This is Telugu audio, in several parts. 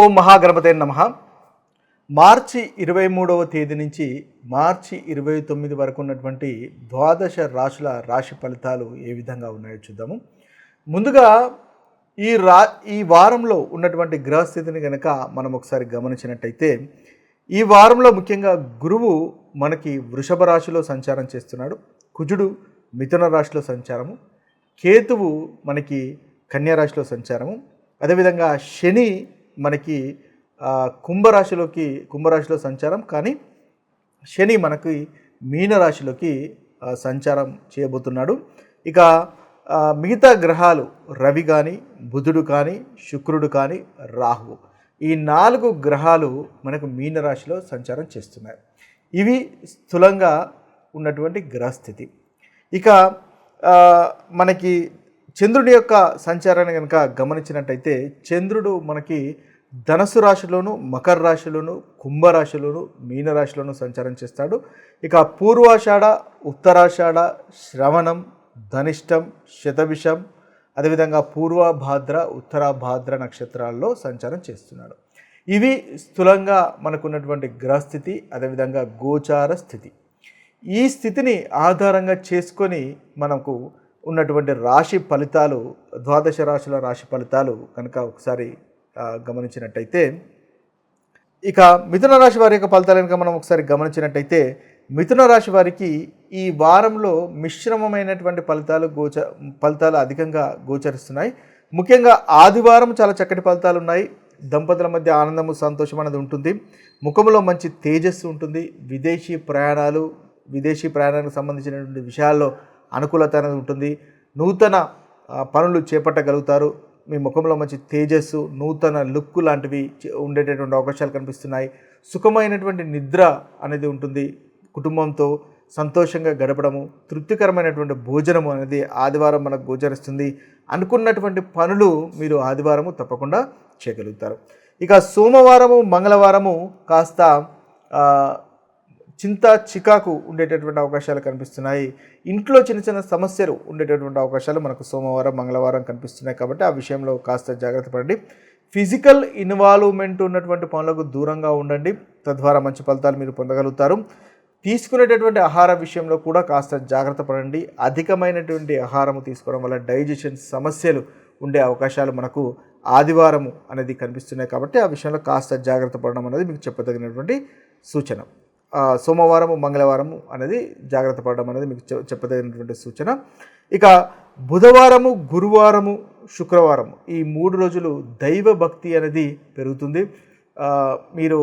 ఓ మహాగణపతే నమ. మార్చి ఇరవై మూడవ తేదీ నుంచి మార్చి ఇరవై తొమ్మిది వరకు ఉన్నటువంటి ద్వాదశ రాశుల రాశి ఫలితాలు ఏ విధంగా ఉన్నాయో చూద్దాము. ముందుగా ఈ రా ఈ వారంలో ఉన్నటువంటి గ్రహస్థితిని కనుక మనం ఒకసారి గమనించినట్టయితే ఈ వారంలో ముఖ్యంగా గురువు మనకి వృషభ రాశిలో సంచారం చేస్తున్నాడు. కుజుడు మిథున రాశిలో సంచారము. కేతువు మనకి కన్యా రాశిలో సంచారము. అదేవిధంగా శని మనకి కుంభరాశిలోకి కుంభరాశిలో సంచారం కానీ శని మనకి మీనరాశిలోకి సంచారం చేయబోతున్నాడు. ఇక మిగతా గ్రహాలు రవి కానీ బుధుడు కానీ శుక్రుడు కానీ రాహువు. ఈ నాలుగు గ్రహాలు మనకు మీనరాశిలో సంచారం చేస్తున్నాయి. ఇవి స్థూలంగా ఉన్నటువంటి గ్రహస్థితి. ఇక మనకి చంద్రుడి యొక్క సంచారాన్ని కనుక గమనించినట్టయితే చంద్రుడు మనకి ధనస్సు రాశిలోను మకర రాశిలోను కుంభరాశిలోను మీనరాశిలోను సంచారం చేస్తాడు. ఇక పూర్వాషాఢ ఉత్తరాషాఢ శ్రవణం ధనిష్టం శతభిషం అదేవిధంగా పూర్వభాద్ర ఉత్తరాభాద్ర నక్షత్రాల్లో సంచారం చేస్తున్నాడు. ఇవి స్థూలంగా మనకున్నటువంటి గ్రహస్థితి అదేవిధంగా గోచార స్థితి. ఈ స్థితిని ఆధారంగా చేసుకొని మనకు ఉన్నటువంటి రాశి ఫలితాలు ద్వాదశ రాశుల రాశి ఫలితాలు కనుక ఒకసారి గమనించినట్టయితే ఇక మిథున రాశి వారి యొక్క ఫలితాలు కనుక మనం ఒకసారి గమనించినట్టయితే మిథున రాశి వారికి ఈ వారంలో మిశ్రమమైనటువంటి ఫలితాలు గోచ ఫలితాలు అధికంగా గోచరిస్తున్నాయి. ముఖ్యంగా ఆదివారం చాలా చక్కటి ఫలితాలు ఉన్నాయి. దంపతుల మధ్య ఆనందము సంతోషం అనేది ఉంటుంది. ముఖంలో మంచి తేజస్సు ఉంటుంది. విదేశీ ప్రయాణాలు విదేశీ ప్రయాణానికి సంబంధించినటువంటి విషయాల్లో అనుకూలత అనేది ఉంటుంది. నూతన పనులు చేపట్టగలుగుతారు. మీ ముఖంలో మంచి తేజస్సు నూతన లుక్ లాంటివి ఉండేటటువంటి అవకాశాలు కనిపిస్తున్నాయి. సుఖమైనటువంటి నిద్ర అనేది ఉంటుంది. కుటుంబంతో సంతోషంగా గడపడము తృప్తికరమైనటువంటి భోజనము అనేది ఆదివారం మనకు గోచరిస్తుంది. అనుకున్నటువంటి పనులు మీరు ఆదివారము తప్పకుండా చేయగలుగుతారు. ఇక సోమవారము మంగళవారము కాస్త చింత చికాకు ఉండేటటువంటి అవకాశాలు కనిపిస్తున్నాయి. ఇంట్లో చిన్న చిన్న సమస్యలు ఉండేటటువంటి అవకాశాలు మనకు సోమవారం మంగళవారం కనిపిస్తున్నాయి కాబట్టి ఆ విషయంలో కాస్త జాగ్రత్త పడండి. ఫిజికల్ ఇన్వాల్వ్మెంట్ ఉన్నటువంటి పనులకు దూరంగా ఉండండి. తద్వారా మంచి ఫలితాలు మీరు పొందగలుగుతారు. తీసుకునేటటువంటి ఆహార విషయంలో కూడా కాస్త జాగ్రత్త పడండి. అధికమైనటువంటి ఆహారము తీసుకోవడం వల్ల డైజెషన్ సమస్యలు ఉండే అవకాశాలు మనకు ఆదివారము అనేది కనిపిస్తున్నాయి కాబట్టి ఆ విషయంలో కాస్త జాగ్రత్త పడడం అనేది మీకు చెప్పదగినటువంటి సూచన. సోమవారము మంగళవారము అనేది జాగ్రత్త పడడం అనేది మీకు చెప్పదగినటువంటి సూచన. ఇక బుధవారము గురువారము శుక్రవారం ఈ మూడు రోజులు దైవ భక్తి అనేది పెరుగుతుంది. మీరు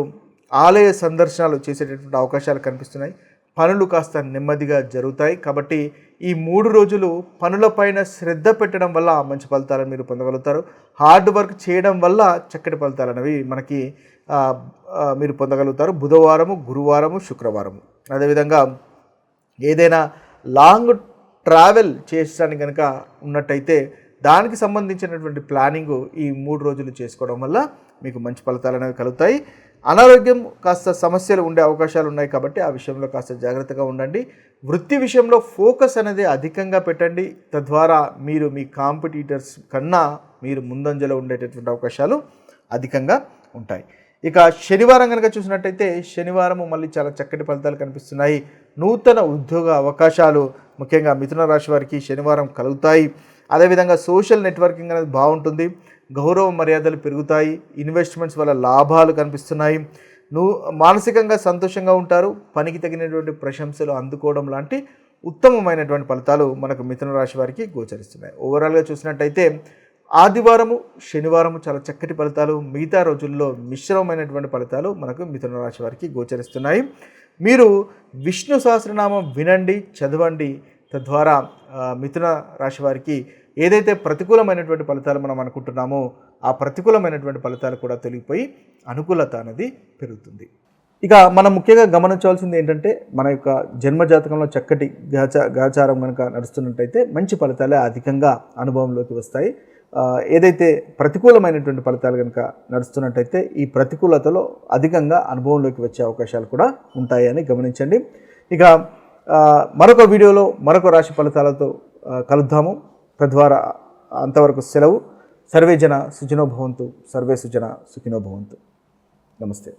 ఆలయ సందర్శనాలు చేసేటటువంటి అవకాశాలు కనిపిస్తున్నాయి. పనులు కాస్త నెమ్మదిగా జరుగుతాయి. కాబట్టి ఈ మూడు రోజులు పనులపైన శ్రద్ధ పెట్టడం వల్ల మంచి ఫలితాలను మీరు పొందగలుగుతారు. హార్డ్ వర్క్ చేయడం వల్ల చక్కటి ఫలితాలు అనేవి మనకి మీరు పొందగలుగుతారు. బుధవారము గురువారము శుక్రవారము. అదేవిధంగా ఏదైనా లాంగ్ ట్రావెల్ చేసడానికి కనుక ఉన్నట్టయితే దానికి సంబంధించినటువంటి ప్లానింగ్ ఈ మూడు రోజులు చేసుకోవడం వల్ల మీకు మంచి ఫలితాలు అనేవి కలుగుతాయి. అనారోగ్యం కాస్త సమస్యలు ఉండే అవకాశాలు ఉన్నాయి కాబట్టి ఆ విషయంలో కాస్త జాగ్రత్తగా ఉండండి. వృత్తి విషయంలో ఫోకస్ అనేది అధికంగా పెట్టండి. తద్వారా మీరు మీ కాంపిటీటర్స్ కన్నా మీరు ముందంజలో ఉండేటటువంటి అవకాశాలు అధికంగా ఉంటాయి. ఇక శనివారం కనుక చూసినట్టయితే శనివారం మళ్ళీ చాలా చక్కటి ఫలితాలు కనిపిస్తున్నాయి. నూతన ఉద్యోగ అవకాశాలు ముఖ్యంగా మిథున రాశి వారికి శనివారం కలుగుతాయి. అదేవిధంగా సోషల్ నెట్వర్కింగ్ అనేది బాగుంటుంది. గౌరవ మర్యాదలు పెరుగుతాయి. ఇన్వెస్ట్మెంట్స్ వల్ల లాభాలు కనిపిస్తున్నాయి. నువ్వు మానసికంగా సంతోషంగా ఉంటారు. పనికి తగినటువంటి ప్రశంసలు అందుకోవడం లాంటి ఉత్తమమైనటువంటి ఫలితాలు మనకు మిథున రాశి వారికి గోచరిస్తున్నాయి. ఓవరాల్గా చూసినట్టయితే ఆదివారము శనివారము చాలా చక్కటి ఫలితాలు మిగతా రోజుల్లో మిశ్రమమైనటువంటి ఫలితాలు మనకు మిథున రాశి వారికి గోచరిస్తున్నాయి. మీరు విష్ణు సహస్రనామం వినండి చదవండి. తద్వారా మిథున రాశి వారికి ఏదైతే ప్రతికూలమైనటువంటి ఫలితాలు మనం అనుకుంటున్నామో ఆ ప్రతికూలమైనటువంటి ఫలితాలు కూడా తొలగిపోయి అనుకూలత అనేది పెరుగుతుంది. ఇక మనం ముఖ్యంగా గమనించవలసింది ఏంటంటే మన యొక్క జన్మజాతకంలో చక్కటి గాచా గాచారం కనుక నడుస్తున్నట్టయితే మంచి ఫలితాలే అధికంగా అనుభవంలోకి వస్తాయి. ఏదైతే ప్రతికూలమైనటువంటి ఫలితాలు కనుక నడుస్తున్నట్టయితే ఈ ప్రతికూలతలో అధికంగా అనుభవంలోకి వచ్చే అవకాశాలు కూడా ఉంటాయని గమనించండి. ఇక మరొక వీడియోలో మరొక రాశి ఫలితాలతో కలుద్దాము. తద్వారా అంతవరకు సెలవు. సర్వే జన సుజనో భవంతు. సర్వే సుజన సుఖినో భవంతు. నమస్తే.